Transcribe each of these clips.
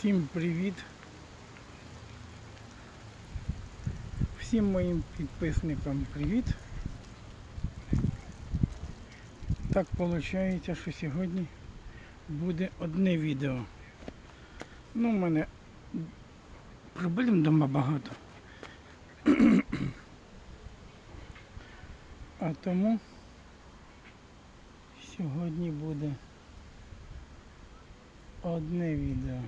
Всім привіт. Всім моїм підписникам привіт. Так виходить, що сьогодні буде одне відео. Ну, у мене проблем вдома багато. А тому сьогодні буде одне відео.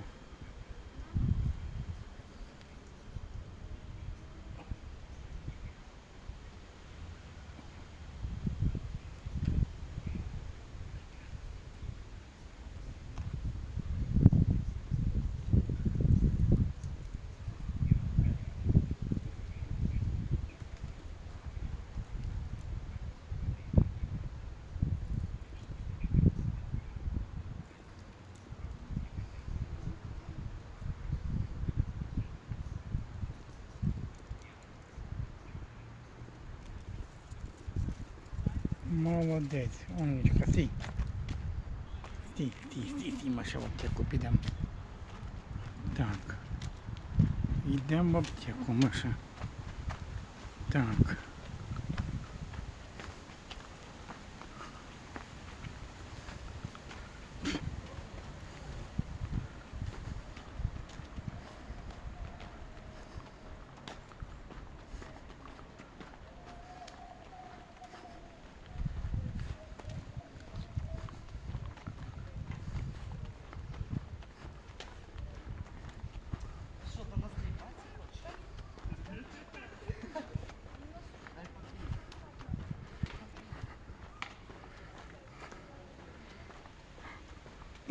Молодець, Онечка, стій. Стій, стій, стій, стій, Маша, в аптеку підемо. Так. Йдемо в аптеку, Маша. Так.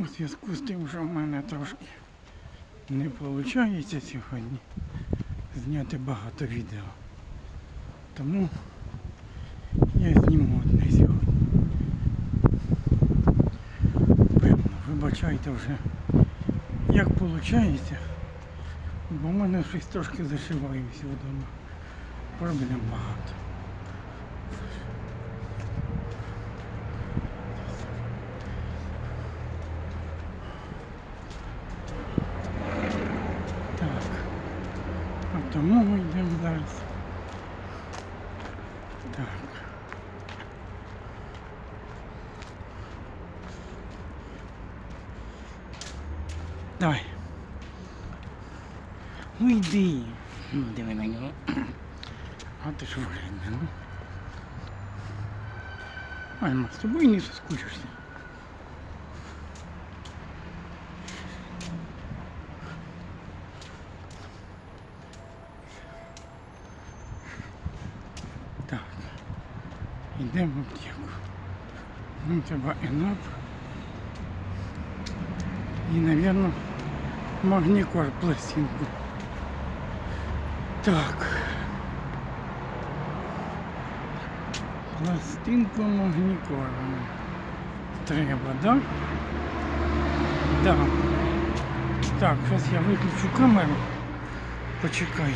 У зв'язку з тим, що в мене трошки не виходить сьогодні зняти багато відео. Тому я зніму одне сьогодні. Певно, вибачайте вже, як виходить, бо в мене щось трошки зашиваюся вдома. Проблем багато. Так. А тому ми йдемо зараз. Так. Давай. Ну йди. Ну, Диви на нього. А ти що вредна, ну? Альма, з тобою не соскучишся. Так. Йдемо в аптеку. Ну, треба ЕНАП. І, напевно, магнікор пластинку. Так. Пластинку магнікора. Треба, да? Да. Так, зараз я виключу камеру. Почекай.